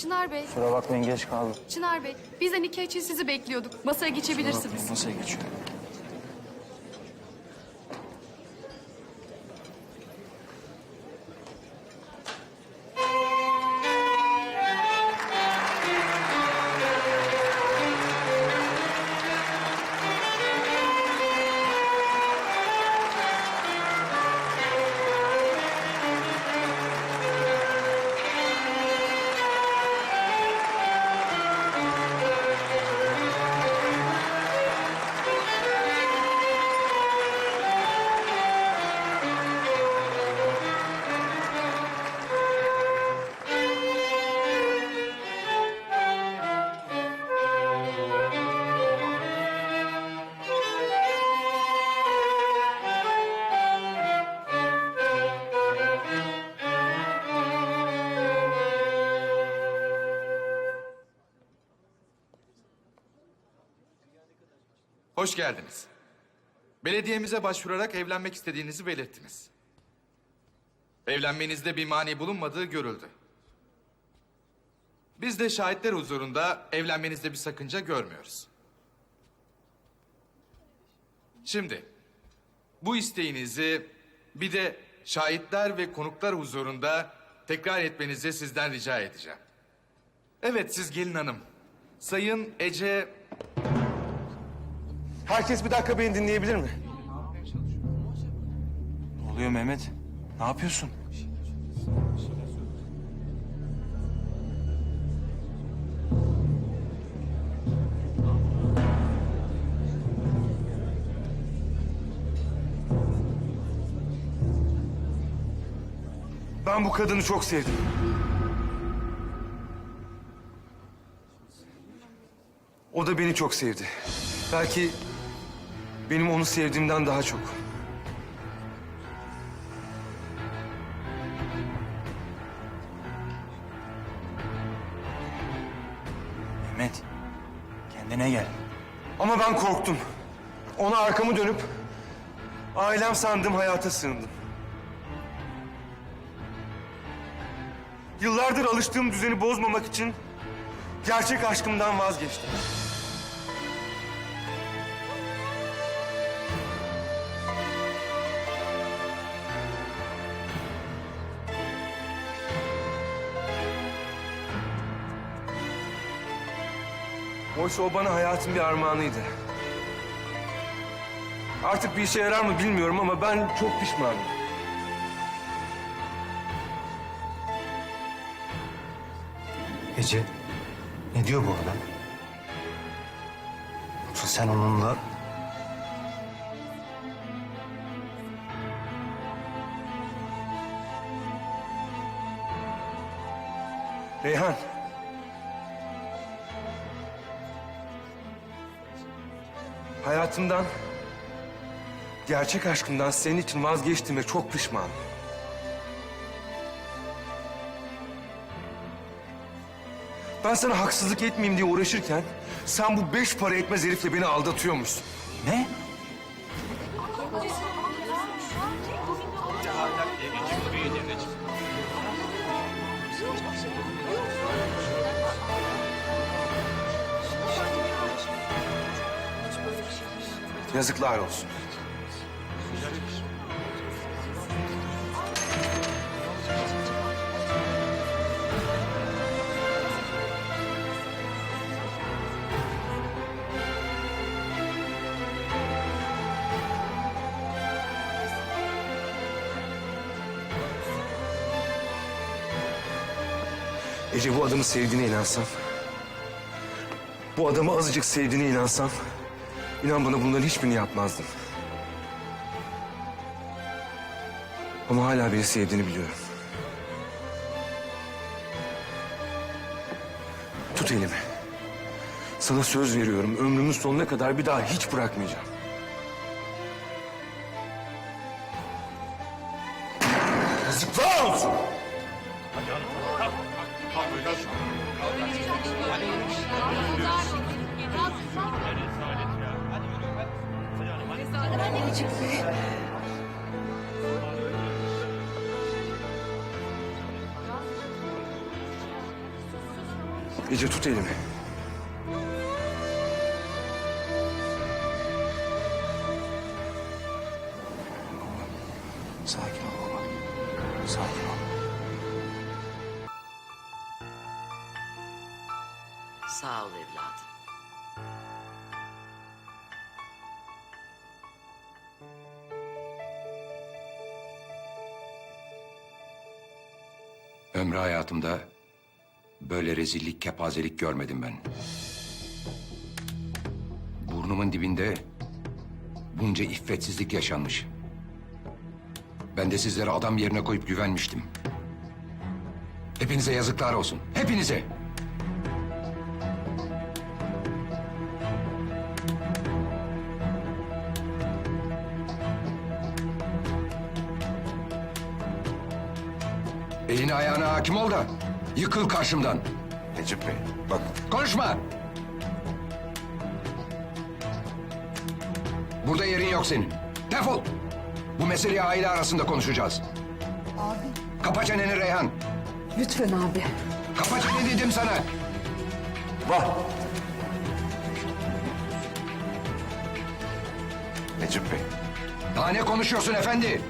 Çınar Bey, Kusura bakmayın geç kaldım. Çınar Bey. Biz de nikah için sizi bekliyorduk. Masaya geçebilirsiniz. Masaya geçiyorum. Hoş geldiniz. Belediyemize başvurarak evlenmek istediğinizi belirttiniz. Evlenmenizde bir mani bulunmadığı görüldü. Biz de şahitler huzurunda evlenmenizde bir sakınca görmüyoruz. Şimdi bu isteğinizi bir de şahitler ve konuklar huzurunda tekrar etmenizi sizden rica edeceğim. Evet siz gelin hanım. Sayın Ece Herkes bir dakika beni dinleyebilir mi? Ne oluyor Mehmet? Ne yapıyorsun? Ben bu kadını çok sevdim. O da beni çok sevdi. Belki benim onu sevdiğimden daha çok. Mehmet. Kendine gel. Ama ben korktum. Ona arkamı dönüp ailem sandığım hayata sığındım. Yıllardır alıştığım düzeni bozmamak için gerçek aşkımdan vazgeçtim. Oysa o bana hayatın bir armağanıydı. Artık bir işe yarar mı bilmiyorum ama ben çok pişmanım. Ece. Ne diyor bu adam? Yoksa sen onunla... Reyhan. Hayatımdan, gerçek aşkımdan senin için vazgeçtim ve çok pişmanım. Ben sana haksızlık etmeyeyim diye uğraşırken sen bu beş para etmez herifle beni aldatıyormuşsun. Ne? Yazıklar olsun. Ece bu adamı sevdiğine inansam... ...bu adamı azıcık sevdiğine inansam... ...inan bana bunların hiçbirini yapmazdım. Ama hala beni sevdiğini biliyorum. Tut elimi. Sana söz veriyorum ömrümün sonuna kadar bir daha hiç bırakmayacağım. Ece tut elimi. Sakin ol baba. Sakin ol. Sağ ol evladım. Ömrü hayatımda böyle rezillik, kepazelik görmedim ben. Burnumun dibinde bunca iffetsizlik yaşanmış. Ben de sizleri adam yerine koyup güvenmiştim. Hepinize yazıklar olsun. Hepinize. Eline ayağına hakim ol da yıkıl karşımdan. Necip Bey bak Konuşma! Burada yerin yok senin. Defol! Bu meseleyi aile arasında konuşacağız. Abi. Kapa çeneni Reyhan. Lütfen abi. Kapa çeneni dedim sana. Necip Bey. Daha ne konuşuyorsun efendi?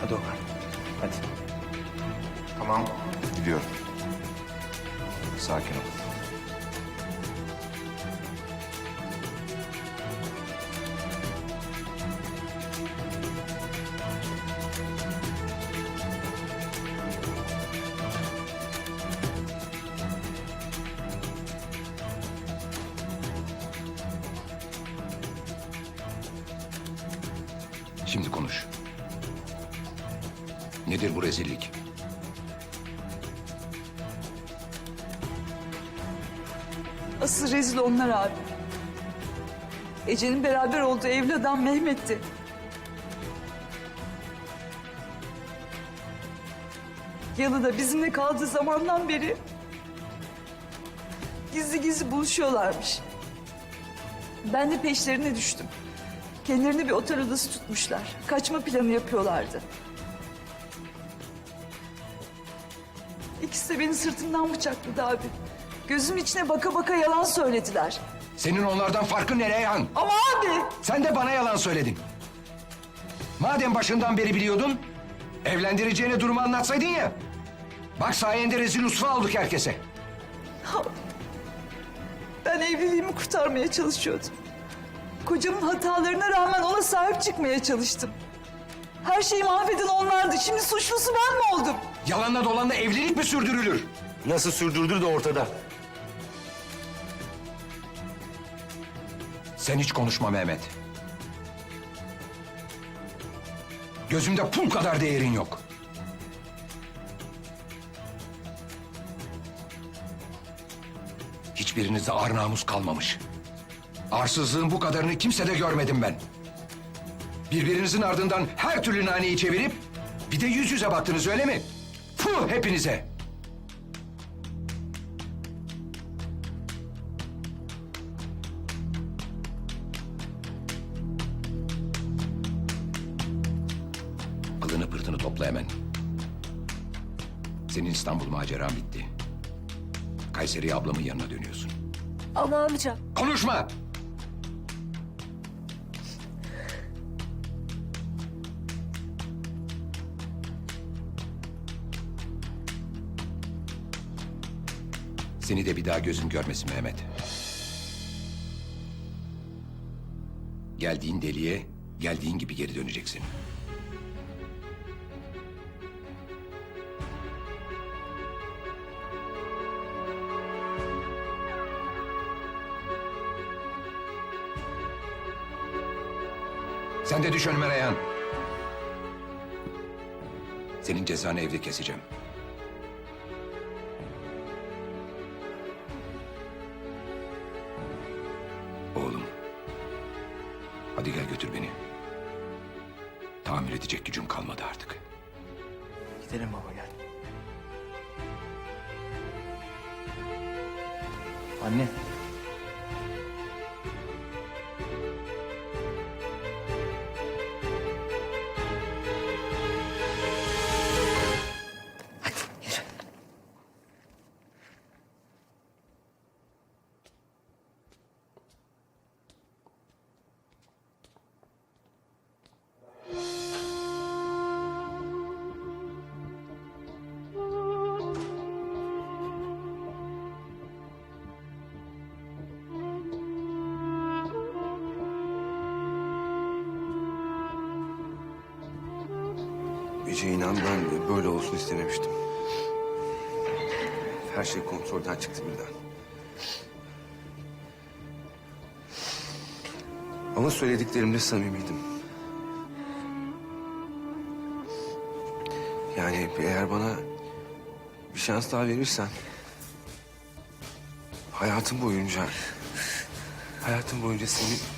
Hadi Okan. Hadi. Tamam gidiyorum. Sakin ol. Şimdi konuş. Nedir bu rezillik? Asıl rezil onlar abi. Ece'nin beraber olduğu evli adam Mehmet'ti. Yanında bizimle kaldığı zamandan beri gizli gizli buluşuyorlarmış. Ben de peşlerine düştüm. Kendilerine bir otel odası tutmuşlar. Kaçma planı yapıyorlardı. İkisi de beni sırtımdan bıçakladı abi. Gözümün içine baka baka yalan söylediler. Senin onlardan farkın ne Reyhan? Ama abi Sen de bana yalan söyledin. Madem başından beri biliyordun, evlendireceğine durumu anlatsaydın ya. Bak sayende rezil usfa olduk herkese. ben evliliğimi kurtarmaya çalışıyordum. Kocamın hatalarına rağmen ona sahip çıkmaya çalıştım. Her şeyi mahveden onlardı. Şimdi suçlusu ben mi oldum? Yalanla dolanla evlilik mi sürdürülür? Nasıl sürdürdür de ortada. Sen hiç konuşma Mehmet. Gözümde pul kadar değerin yok. Hiçbirinizde ar namus kalmamış. Arsızlığın bu kadarını kimsede görmedim ben. Birbirinizin ardından her türlü naneyi çevirip bir de yüz yüze baktınız öyle mi? Puh hepinize. Pırtını topla hemen. Senin İstanbul maceran bitti. Kayseri ablamın yanına dönüyorsun. Ama amca. Konuşma! Seni de bir daha gözüm görmesin Mehmet. Geldiğin deliğe geldiğin gibi geri döneceksin. Sen de düş önüme Reyhan. Senin cezanı evde keseceğim. Oğlum. Hadi gel götür beni. Tamir edecek gücüm kalmadı artık. Gidelim baba gel. Anne. Gece inan ben böyle olsun istememiştim. Her şey kontrolden çıktı birden. Ama söylediklerimde samimiydim. Yani eğer bana bir şans daha verirsen... ...hayatım boyunca... ...hayatım boyunca seni...